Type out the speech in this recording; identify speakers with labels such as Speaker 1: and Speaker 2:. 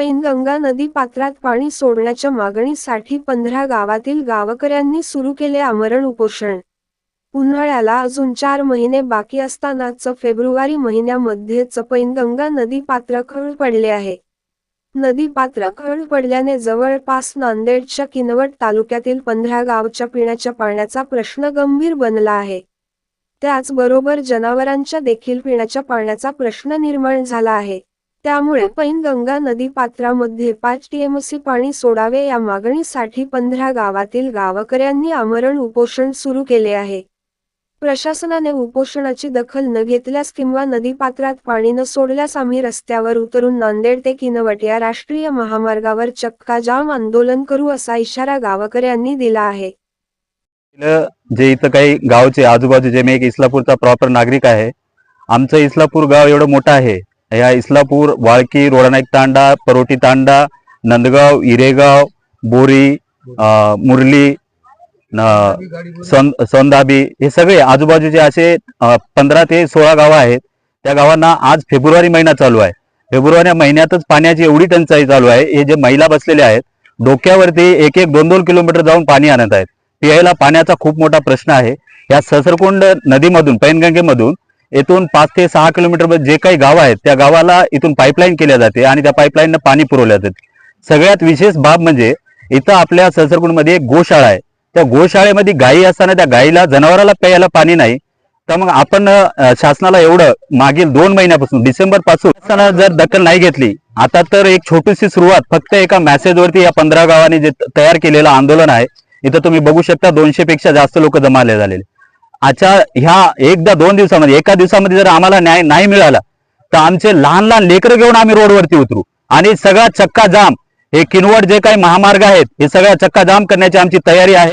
Speaker 1: पैनगंगा नदी पात्रात पाणी सोडण्याच्या मागणीसाठी पंधरा गावातील गावकऱ्यांनी सुरू केले आमरण उपोषण. उन्हाळ्याला अजून चार महिने बाकी असतानाच फेब्रुवारी महिन्यामध्येच पैनगंगा नदी पात्र खळ पडले आहे. नदी पात्र खळ पडल्याने जवळपास नांदेडच्या किनवट तालुक्यातील पंधरा गावच्या पिण्याच्या पाण्याचा प्रश्न गंभीर बनला आहे. त्याचबरोबर जनावरांच्या देखील पिण्याच्या पाण्याचा प्रश्न निर्माण झाला आहे. त्यामुळे पैनगंगा नदी पात्रामध्ये पाच टीएमसी पाणी सोडावे या मागणीसाठी पंधरा गावातील गावकऱ्यांनी आमरण उपोषण सुरू केले आहे. प्रशासनाने उपोषणाची दखल न घेतल्यास किंवा नदीपात्रात पाणी न सोडल्यास आम्ही रस्त्यावर उतरून नांदेड ते किनवट या राष्ट्रीय महामार्गावर चक्का जाम आंदोलन करू असा इशारा गावकऱ्यांनी दिला आहे.
Speaker 2: जे इथं काही गावचे आजूबाजूचे मी एक इस्लापूरचा प्रॉपर नागरिक आहे. आमचं इस्लापूर गाव एवढं मोठं आहे. या इस्लापूर वाळकी रोडानाईक तांडा परोटी तांडा नंदगाव इरेगाव बोरी मुरली संदाबी हे सगळे आजूबाजूचे असे पंधरा ते सोळा गावं आहेत. त्या गावांना आज फेब्रुवारी महिना चालू आहे. फेब्रुवारी महिन्यातच पाण्याची एवढी टंचाई चालू आहे. हे जे महिला बसलेले आहेत डोक्यावरती एक एक दोन दोन किलोमीटर जाऊन पाणी आणत आहेत. पियायला पाण्याचा खूप मोठा प्रश्न आहे. या ससरकुंड नदीमधून पैनगंगेमधून येथून पाच ते सहा किलोमीटर जे काही गावं आहेत त्या गावाला इथून पाईपलाईन केल्या जाते आणि त्या पाईपलाईननं पाणी पुरवल्या जाते. सगळ्यात विशेष बाब म्हणजे इथं आपल्या सहस्रकुंडमध्ये एक गोशाळा आहे. त्या गोशाळेमध्ये गायी असताना त्या गायीला जनावराला प्यायला पाणी नाही. तर मग आपण शासनाला एवढं मागील दोन महिन्यापासून डिसेंबरपासून जर दखल नाही घेतली आता तर एक छोटीशी सुरुवात फक्त एका मेसेजवरती या पंधरा गावांनी जे तयार केलेलं आंदोलन आहे इथं तुम्ही बघू शकता दोनशे पेक्षा जास्त लोक जमाले झालेले आजच्या ह्या एकदा दोन दिवसामध्ये एका दिवसामध्ये जर आम्हाला न्याय नाही मिळाला तर आमचे लहान लहान लेकरं घेऊन आम्ही रोडवरती उतरू. आणि सगळा चक्का जाम हे किनवट जे काही महामार्ग आहेत हे सगळा चक्का जाम करण्याची आमची तयारी आहे.